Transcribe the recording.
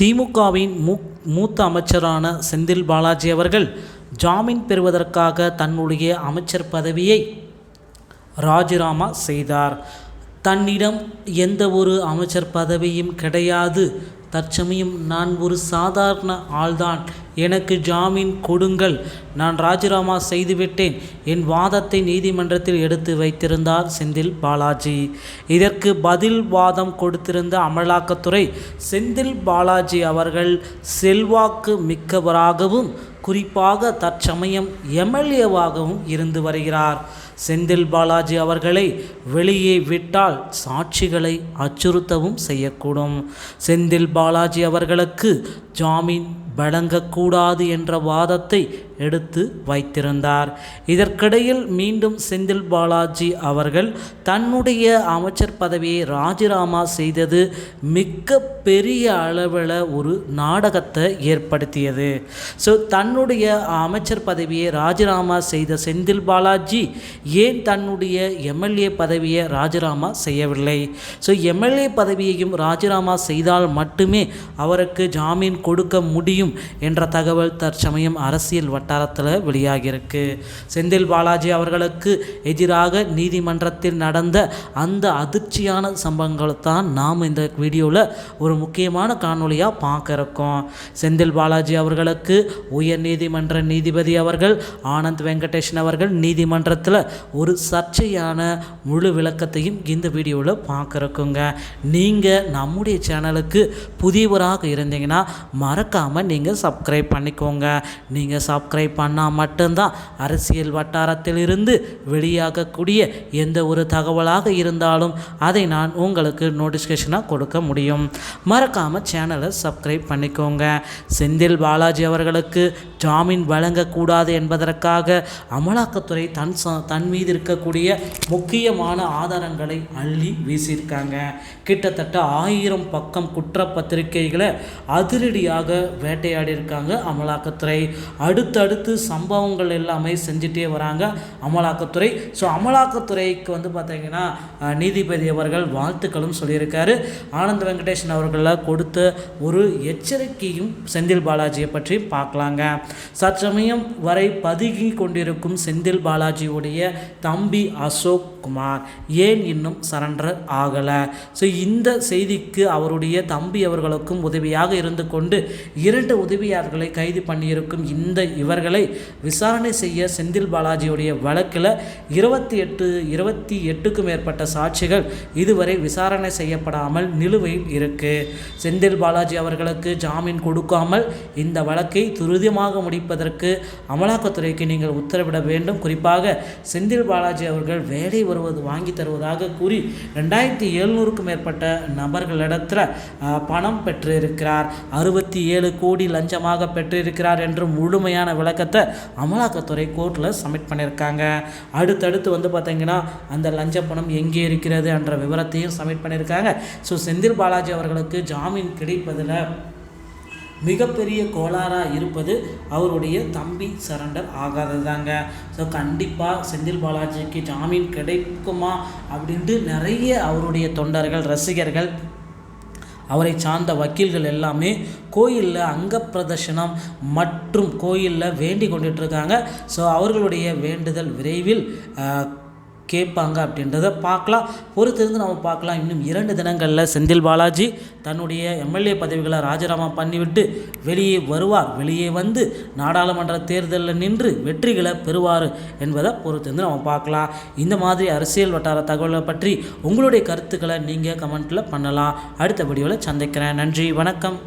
திமுகவின் மூ மூத்த அமைச்சரான செந்தில் பாலாஜி அவர்கள் ஜாமீன் பெறுவதற்காக தன்னுடைய அமைச்சர் பதவியை ராஜினாமா செய்தார். தன்னிடம் எந்த ஒரு அமைச்சர் பதவியும் கிடையாது. தற்சமயம் நான் ஒரு சாதாரண ஆள்தான். எனக்கு ஜாமீன் கொடுங்கள். நான் ராஜினாமா செய்துவிட்டேன். என் வாதத்தை நீதிமன்றத்தில் எடுத்து வைத்திருந்தார் செந்தில் பாலாஜி. இதற்கு பதில் வாதம் கொடுத்திருந்த அமலாக்கத்துறை செந்தில் பாலாஜி அவர்கள் செல்வாக்கு மிக்கவராகவும் குறிப்பாக தற்சமயம் எம்எல்ஏவாகவும் இருந்து வருகிறார். செந்தில் பாலாஜி அவர்களை வெளியே விட்டால் சாட்சிகளை அச்சுறுத்தவும் செய்யக்கூடும். செந்தில் பாலாஜி அவர்களுக்கு ஜாமீன் வழங்கக்கூடாது என்ற வாதத்தை எடுத்து வைத்திருந்தார். இதற்கிடையில் மீண்டும் செந்தில் பாலாஜி அவர்கள் தன்னுடைய அமைச்சர் பதவியை ராஜினாமா செய்தது மிக்க பெரிய அளவில் ஒரு நாடகத்தை ஏற்படுத்தியது. ஸோ தன்னுடைய அமைச்சர் பதவியை ராஜினாமா செய்த செந்தில் பாலாஜி ஏன் தன்னுடைய எம்எல்ஏ பதவியை ராஜினாமா செய்யவில்லை? ஸோ எம்எல்ஏ பதவியையும் ராஜினாமா செய்தால் மட்டுமே அவருக்கு ஜாமீன் கொடுக்க முடியும் என்ற தகவல் தற்சமயம் அரசியல் வட்டாரத்தில் வெளியாகியிருக்கு. செந்தில் பாலாஜி அவர்களுக்கு எதிராக நீதிமன்றத்தில் நடந்த அந்த அதிர்ச்சியான சம்பவங்களை தான் நாம் இந்த வீடியோவில் ஒரு முக்கியமான காணொலியாக பார்க்க இருக்கோம். செந்தில் பாலாஜி அவர்களுக்கு உயர் நீதிமன்ற நீதிபதி அவர்கள் ஆனந்த் வெங்கடேஷன் அவர்கள் நீதிமன்றத்தில் ஒரு சர்ச்சையான முழு விளக்கத்தையும் இந்த வீடியோவில் பார்க்கறக்குங்க நீங்கள் நம்முடைய சேனலுக்கு புதியவராக இருந்தீங்கன்னா மறக்காமல் நீங்கள் சப்ஸ்கிரைப் பண்ணிக்கோங்க. நீங்கள் சப் சப்ஸ்கிரைப் பண்ணால் மட்டும்தான் அரசியல் வட்டாரத்தில் இருந்து வெளியாகக்கூடிய எந்த ஒரு தகவலாக இருந்தாலும் அதை நான் உங்களுக்கு நோட்டிஃபிகேஷனாக கொடுக்க முடியும். மறக்காமல் சேனலை சப்ஸ்கிரைப் பண்ணிக்கோங்க. செந்தில் பாலாஜி அவர்களுக்கு ஜாமீன் வழங்கக்கூடாது என்பதற்காக அமலாக்கத்துறை தன் ச- தன் மீது இருக்கக்கூடிய முக்கியமான ஆதாரங்களை அள்ளி வீசியிருக்காங்க. கிட்டத்தட்ட ஆயிரம் பக்கம் குற்றப்பத்திரிகைகளை அதிரடியாக வேட்டையாடி இருக்காங்க அமலாக்கத்துறை. அடுத்தடுத்து சம்பவங்கள் எல்லாமே செஞ்சுட்டே வராங்க அமலாக்கத்துறை. ஸோ அமலாக்கத்துறைக்கு வந்து பார்த்தீங்கன்னா நீதிபதி அவர்கள் வாழ்த்துக்களும் சொல்லியிருக்காரு. ஆனந்த் வெங்கடேஷன் அவர்களை கொடுத்த ஒரு எச்சரிக்கையும் செந்தில் பாலாஜியை பற்றி பார்க்கலாங்க. சற்சமயம் வரை பதுங்கி கொண்டிருக்கும் செந்தில் பாலாஜியுடைய தம்பி அசோக் குமார். ஏன் இன்னும் சரண்டர் ஆகலை? ஸோ இந்த செய்திக்கு அவருடைய தம்பி அவர்களுக்கும் உதவியாக இருந்து கொண்டு இரண்டு உதவியாளர்களை கைது பண்ணியிருக்கும் இந்த இவர்களை விசாரணை செய்ய செந்தில் பாலாஜியுடைய வழக்கில் இருபத்தி எட்டு இருபத்தி எட்டுக்கும் மேற்பட்ட சாட்சிகள் இதுவரை விசாரணை செய்யப்படாமல் நிலுவையில் இருக்கு. செந்தில் பாலாஜி அவர்களுக்கு ஜாமீன் கொடுக்காமல் இந்த வழக்கை துரிதமாக முடிப்பதற்கு அமலாக்கத்துறைக்கு நீங்கள் உத்தரவிட வேண்டும். குறிப்பாக செந்தில் பாலாஜி அவர்கள் வேலை வருவது வாங்கி தருவதாக கூறி ரெண்டாயிரத்தி எழுநூறுக்கும் மேற்பட்ட நபர்களிடத்தில் பணம் பெற்றிருக்கிறார். அறுபத்தி ஏழு கோடி லஞ்சமாக பெற்றிருக்கிறார் என்று முழுமையான விளக்கத்தை அமலாக்கத்துறை கோர்ட்டில் சப்மிட் பண்ணியிருக்காங்க. அடுத்தடுத்து வந்து பார்த்தீங்கன்னா அந்த லஞ்ச பணம் எங்கே இருக்கிறது என்ற விவரத்தையும் சப்மிட் பண்ணியிருக்காங்க. ஸோ செந்தில் பாலாஜி அவர்களுக்கு ஜாமீன் கிடைப்பதில் மிகப்பெரிய கோளாறாக இருப்பது அவருடைய தம்பி சரண்டர் ஆகாததாங்க. ஸோ கண்டிப்பாக செந்தில் பாலாஜிக்கு ஜாமீன் கிடைக்குமா அப்படின்ட்டு நிறைய அவருடைய தொண்டர்கள் ரசிகர்கள் அவரை சார்ந்த வக்கீல்கள் எல்லாமே கோயிலில் அங்க பிரதர்ஷனம் மற்றும் கோயிலில் வேண்டி கொண்டுட்டு இருக்காங்க. ஸோ அவர்களுடைய வேண்டுதல் விரைவில் கேட்பாங்க அப்படின்றத பார்க்கலாம். பொறுத்திருந்து நம்ம பார்க்கலாம். இன்னும் இரண்டு தினங்களில் செந்தில் பாலாஜி தன்னுடைய எம்எல்ஏ பதவிகளை ராஜினாமா பண்ணிவிட்டு வெளியே வருவார். வெளியே வந்து நாடாளுமன்ற தேர்தலில் நின்று வெற்றிகளை பெறுவார் என்பதை பொறுத்திருந்து நம்ம பார்க்கலாம். இந்த மாதிரி அரசியல் வட்டார தகவலை பற்றி உங்களுடைய கருத்துக்களை நீங்கள் கமெண்ட்டில் பண்ணலாம். அடுத்த வீடியோவில் சந்திக்கிறேன். நன்றி. வணக்கம்.